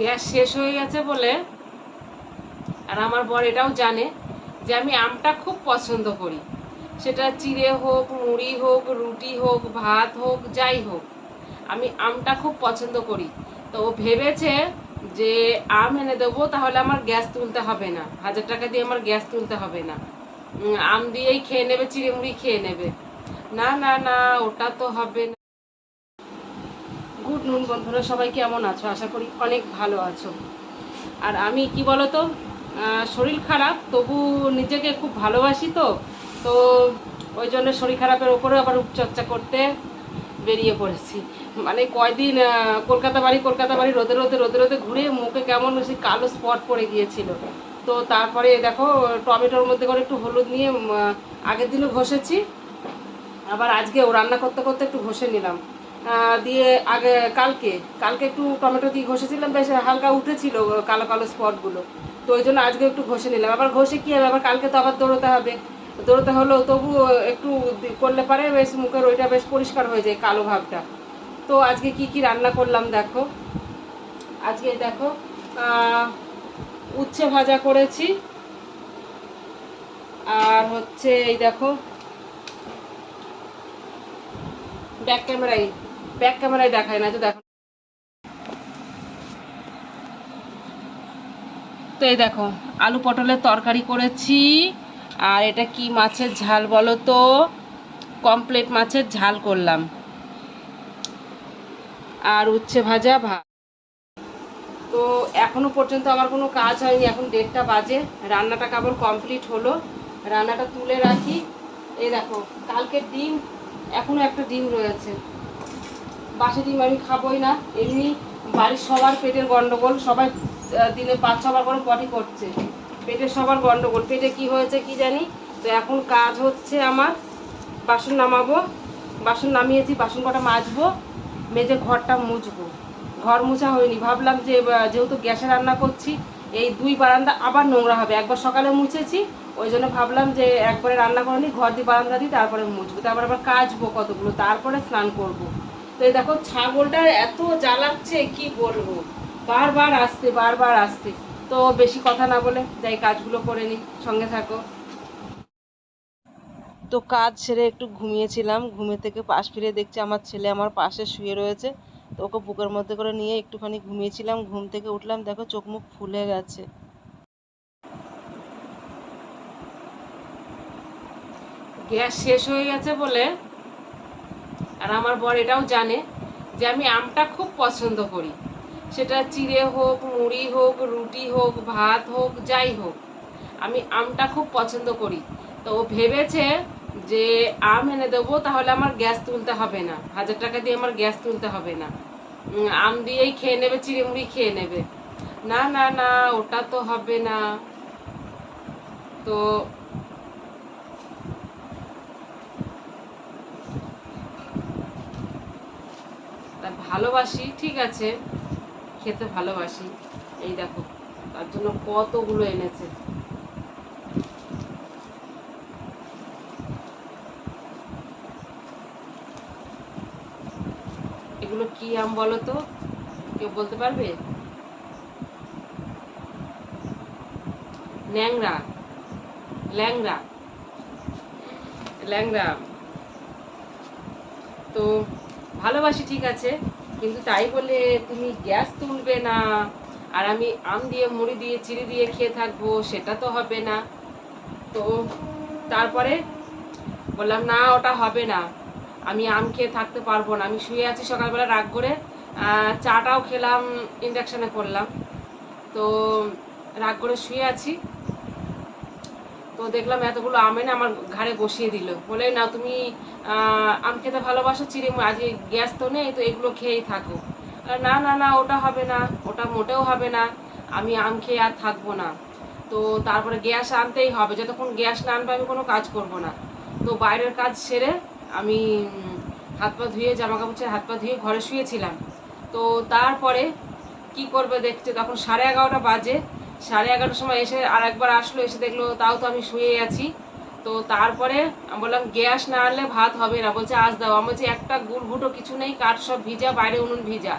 Gas শেষ হয়ে গেছে বলে, আর আমার বর এটাও জানে যে আমি আমটা খুব পছন্দ করি। সেটা চিড়ে হোক, মুড়ি হোক, রুটি হোক, ভাত হোক, যাই হোক, আমি আমটা খুব পছন্দ করি। তো ও ভেবেছে যে আম এনে দেবো, তাহলে আমার গ্যাস তুলতে হবে না। হাজার টাকা দিয়ে আমার গ্যাস তুলতে হবে না। আম দিয়েই খেয়ে নেবে, চিড়ে মুড়ি খেয়ে নেবে। না না না, ওটা তো হবে না। গুড নুন বন্ধুরা, সবাই কেমন আছো? আশা করি অনেক ভালো আছো। আর আমি কি বলতো শরীর খারাপ, তবু নিজেকে খুব ভালোবাসি তো তো ওই জন্য শরীর খারাপের ওপরে আবার রূপচর্চা করতে বেরিয়ে পড়েছি। মানে কয়দিন কলকাতা বাড়ি কলকাতা বাড়ি, রোদে রোদে রোদে রোদে ঘুরে মুখে কেমন সেই কালো স্পট পড়ে গিয়েছিল। তো তারপরে দেখো, টমেটোর মধ্যে করে একটু হলুদ নিয়ে আগের দিনও ঘষেছি, আবার আজকেও রান্না করতে করতে একটু ঘষে নিলাম। দিয়ে আগে কালকে কালকে একটু টমেটো দিয়ে ঘষেছিলাম, বেশ হালকা উঠেছিল কালো কালো স্পটগুলো। তো ওই জন্য আজকে একটু ঘষে নিলাম। আবার ঘষে কি হবে? আবার কালকে তো আবার দৌড়তে হবে। দৌড়তে হলেও তবু একটু করলে পারে, বেশ মুখের ওইটা বেশ পরিষ্কার হয়ে যায় কালো ভাবটা। তো আজকে কি কি রান্না করলাম দেখো। আজকে দেখো উচ্ছে ভাজা করেছি। আর হচ্ছে এই দেখো, ব্যাক ক্যামেরায় ব্যাক ক্যামেরায় দেখায় না, তো দেখো তো এই দেখো, আলু পটলের তরকারি করেছি, আর এটা কি মাছের ঝাল বলো তো? কমপ্লেট মাছের ঝাল করলাম। আর উচ্ছে ভাজা ভাত তো এখনও পর্যন্ত আমার কোনো কাজ হয়নি, এখন দেড়টা বাজে। রান্নাটা কেবল কমপ্লিট হলো। রান্নাটা তুলে রাখি। এই দেখো কালকে ডিম, এখনও একটা ডিম রয়েছে। বাসি ডিম আমি খাবোই না। এমনি বাড়ির সবার পেটের গন্ডগোল, সবাই দিনে পাঁচ, ছবার করে পটি করছে। পেটের সবার গন্ডগোল, পেটে কি হয়েছে কি জানি? তো এখন কাজ হচ্ছে আমার, বাসন নামাবো, বাসন নামিয়েছি, বাসন কটা মাজবো, মেজে ঘরটা মুছবো। ঘর মোছা হয়নি, ভাবলাম যে যেহেতু গ্যাসে রান্না করছি, এই দুই বারান্দা আবার নোংরা হবে। একবার সকালে মুছেছি, ওই জন্য ভাবলাম যে একবারে রান্না করে নিই, ঘর দিয়ে বারান্দা দিই, তারপরে মুছবো। তারপর আবার কাচবো কতগুলো, তারপরে স্নান করব। তো দেখো ছাগলটা এত জ্বালাচ্ছে, কি বলব? বারবার আসতে বারবার আসতে তো বেশি কথা না বলে যাই কাজগুলো করে নিই, সঙ্গে থাকো। তো কাজ সেরে একটু ঘুমিয়েছিলাম, ঘুমে থেকে পাশ ফিরে দেখছি আমার ছেলে আমার পাশে শুয়ে রয়েছে। তো ওকে বুকের মধ্যে করে নিয়ে একটুখানি ঘুমিয়েছিলাম, ঘুম থেকে উঠলাম, দেখো চোখ মুখ ফুলে গেছে। গ্যাস শেষ হয়ে গেছে বলে আর আমার বর এটাও জানে যে আমি আমটা খুব পছন্দ করি। সেটা চিড়ে হোক, মুড়ি হোক, রুটি হোক, ভাত হোক, যাই হোক, আমি আমটা খুব পছন্দ করি। তো ও ভেবেছে যে আম এনে দেবো, তাহলে আমার গ্যাস তুলতে হবে না। হাজার টাকা দিয়ে আমার গ্যাস তুলতে হবে না। আম দিয়েই খেয়ে নেবে, চিড়ে মুড়ি খেয়ে নেবে। না না না, ওটা তো হবে না। তো তা ভালোবাসি, ঠিক আছে, খেতে ভালোবাসি। এই দেখো, তার জন্য কতগুলো এনেছে। এগুলো কি আম বলো তো? কেউ বলতে পারবে? ন্যাংরা ল্যাংরা ল্যাংরা। তো ভালোবাসি, ঠিক আছে। কিন্তু তাই বলে তুমি গ্যাস তুলবে না, আর আমি আম দিয়ে, মুড়ি দিয়ে চিড়ি দিয়ে খেয়ে থাকব, সেটা তো হবে না। তো তারপরে বললাম, না, ওটা হবে না। আমি আম খেয়ে থাকতে পারব না। আমি শুয়ে আছি সকালবেলা রাগ করে চাটাও খেলাম ইন্ডাকশানে করলাম। তো রাগ করে শুয়ে আছি। তো দেখলাম এতগুলো আম এনে আমার ঘাড়ে বসিয়ে দিল। বলে না তুমি আম খেতে ভালোবাসো, চিড়ে মু- আজ গ্যাস তো নেই, তো এগুলো খেয়েই থাকো। না না না, ওটা হবে না, ওটা মোটেও হবে না, আমি আম খেয়ে আর থাকব না। তো তারপরে গ্যাস আনতেই হবে, যতক্ষণ গ্যাস না আনবে আমি কোনো কাজ করব না। তো বাইরের কাজ সেরে আমি হাত পা ধুয়ে জামা কাপড় হাত পা ধুয়ে ঘরে শুয়েছিলাম। তো তারপরে কি করবে দেখছে তখন সাড়ে এগারোটা বাজে সাড়ে এগারোটার সময় এসে আর একবার আসলো, এসে দেখল তাও তো আমি শুয়ে আছি। তো তারপরে আমি বললাম, গ্যাস না আনলে ভাত হবে না। বলছে, আজ দাও। আমি বলছি, একটা গুড় কিছু নেই, কাঠ সব ভিজা, বাইরে উনুন ভিজা।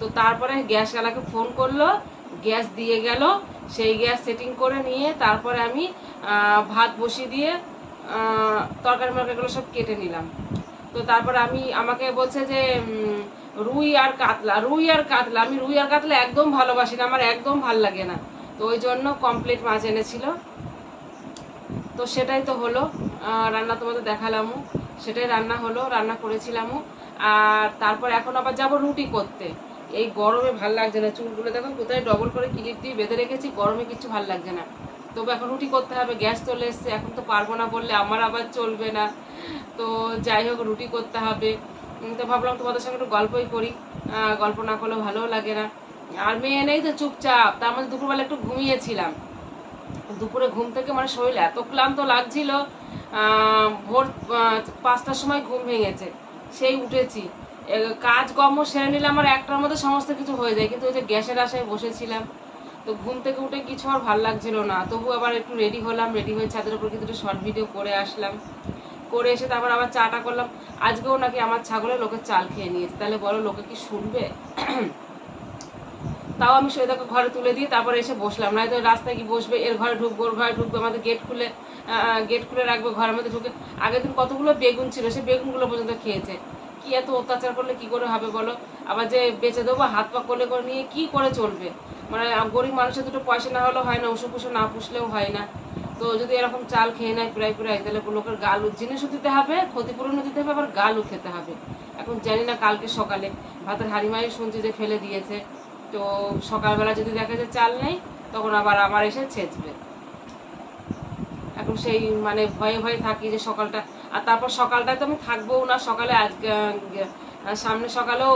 তো তারপরে গ্যাসওয়ালাকে ফোন করল, গ্যাস দিয়ে গেল। সেই গ্যাস সেটিং করে নিয়ে তারপরে আমি ভাত বসিয়ে দিয়ে তরকারি মরকারিগুলো সব কেটে নিলাম। তো তারপরে আমি, আমাকে বলছে যে রুই আর কাতলা, রুই আর কাতলা। আমি রুই আর কাতলা একদম ভালোবাসি না, আমার একদম ভালো লাগে না। তো ওই জন্য কমপ্লিট মাছ এনেছিল। তো সেটাই তো হলো রান্না তোমাদের দেখালামও। সেটাই রান্না হলো, রান্না করেছিলামও। আর তারপর এখন আবার যাব রুটি করতে। এই গরমে ভালো লাগছে না, চুলগুলো দেখো কোথায় ডবল করে ক্লিপ দিয়ে বেঁধে রেখেছি, গরমে কিছু ভালো লাগছে না। তবে এখন রুটি করতে হবে, গ্যাস চলে এসছে, এখন তো পারব না বললে আমার আবার চলবে না। তো যাই হোক, রুটি করতে হবে। তো ভাবলাম তোমাদের সঙ্গে একটু গল্পই করি। গল্প না করলেও ভালোও লাগে না। আর মেয়ে নেই তো চুপচাপ তার মধ্যে দুপুরবেলা একটু ঘুমিয়েছিলাম। দুপুরে ঘুম থেকে মানে শরীর এত ক্লান্ত লাগছিল ভোর পাঁচটার সময় ঘুম ভেঙেছে সেই উঠেছি। এ, কাজ কর্ম সেরে নিলে আমার একটার মধ্যে সমস্ত কিছু হয়ে যায় কিন্তু ওই যে গ্যাসের আশায় বসেছিলাম। তো ঘুম থেকে উঠে কিছু আর ভালো লাগছিল না তবু আবার একটু রেডি হলাম রেডি হয়ে ছাদের উপর কিন্তু শর্ট ভিডিও করে আসলাম। করে এসে তারপর আবার চাটা করলাম। আজকেও নাকি আমার ছাগলে লোকের চাল খেয়ে নিয়েছে তাহলে বলো লোকে কি শুনবে? তাও আমি সৈদাকে ঘরে তুলে দিয়ে তারপরে এসে বসলাম। নয়তো রাস্তায় কি বসবে, এর ঘরে ঢুকবো, ওর ঘরে ঢুকবে, আমাদের গেট খুলে গেট খুলে রাখবে, ঘরের মধ্যে ঢুকে। আগের দিন কতগুলো বেগুন ছিল, সেই বেগুনগুলো পর্যন্ত খেয়েছে। কি এত অত্যাচার করলে, কি করে হবে বলো? আবার যে বেঁচে দেবো, হাত পা কোলে করে নিয়ে কি করে চলবে? মানে গরিব মানুষের দুটো পয়সা না হলেও হয় না ওষুধ পুষো না পুষলেও হয় না। তো যদি এরকম চাল খেয়ে নেয়, প্রায় প্রায়, তাহলে লোকের গালু জিনিসও দিতে হবে, ক্ষতিপূরণও দিতে হবে, আবার গালও খেতে হবে। এখন জানি না কালকে সকালে ভাতের হাড়ি মারি শুনছি যে ফেলে দিয়েছে। তো সকালবেলা যদি দেখা যায় চাল নেই তখন আবার আমার এসে ছেঁচবে। এখন সেই মানে ভয়ে ভয়ে থাকি যে সকালটা আর তারপর সকালটায় তো আমি থাকবোও না। সকালে আহ, সামনে সকালেও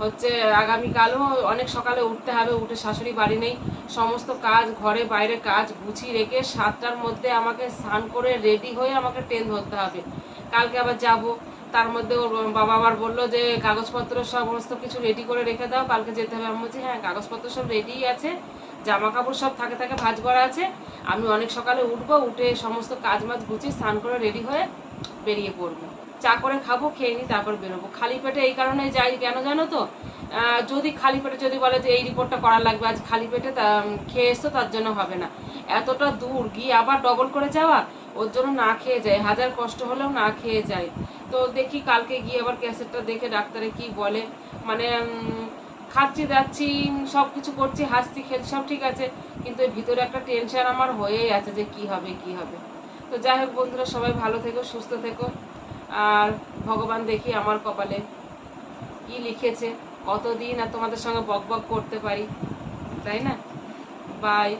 হচ্ছে আগামীকালও অনেক সকালে উঠতে হবে উঠে শাশুড়ি বাড়ি নেই। সমস্ত কাজ ঘরে বাইরে কাজ গুছিয়ে রেখে সাতটার মধ্যে আমাকে স্নান করে রেডি হয়ে আমাকে ট্রেন ধরতে হবে। কালকে আবার যাব। তার মধ্যে ওর বাবা আবার বলল যে, কাগজপত্র সমস্ত কিছু রেডি করে রেখে দাও, কালকে যেতে হবে। আমি বলছি হ্যাঁ কাগজপত্র সব রেডিই আছে জামা কাপড় সব থাকে থাকে ভাজ করা আছে। আমি অনেক সকালে উঠবো, উঠে সমস্ত কাজ মাজ গুছিয়ে স্নান করে রেডি হয়ে বেরিয়ে পড়ব। চা করে খাব, খেয়ে নিই তারপর বেরোবো। খালি পেটে এই কারণে যাই কেন জানো তো? যদি খালি পেটে যদি বলে যে, এই রিপোর্টটা করা লাগবে, আজ খালি পেটে খেয়ে এসছো, তার জন্য হবে না। এতটা দূর, গিয়ে আবার ডবল করে যাওয়া? ওর জন্য না খেয়ে যায়, হাজার কষ্ট হলেও না খেয়ে যায়। তো দেখি কালকে গিয়ে আবার ক্যাসেটটা দেখে ডাক্তারে কি বলে। মানে খাচ্ছি, যাচ্ছি, সব কিছু করছি, হাসছি, খেলছি, সব ঠিক আছে। কিন্তু এর ভিতরে একটা টেনশন আমার হয়েই আছে যে কি হবে কি হবে। তো যাই হোক বন্ধুরা, সবাই ভালো থেকো, সুস্থ থেকো। আর ভগবান দেখি আমার কপালে কি লিখেছে। কতদিন আর তোমাদের সঙ্গে বক বক করতে পারি, তাই না? বাই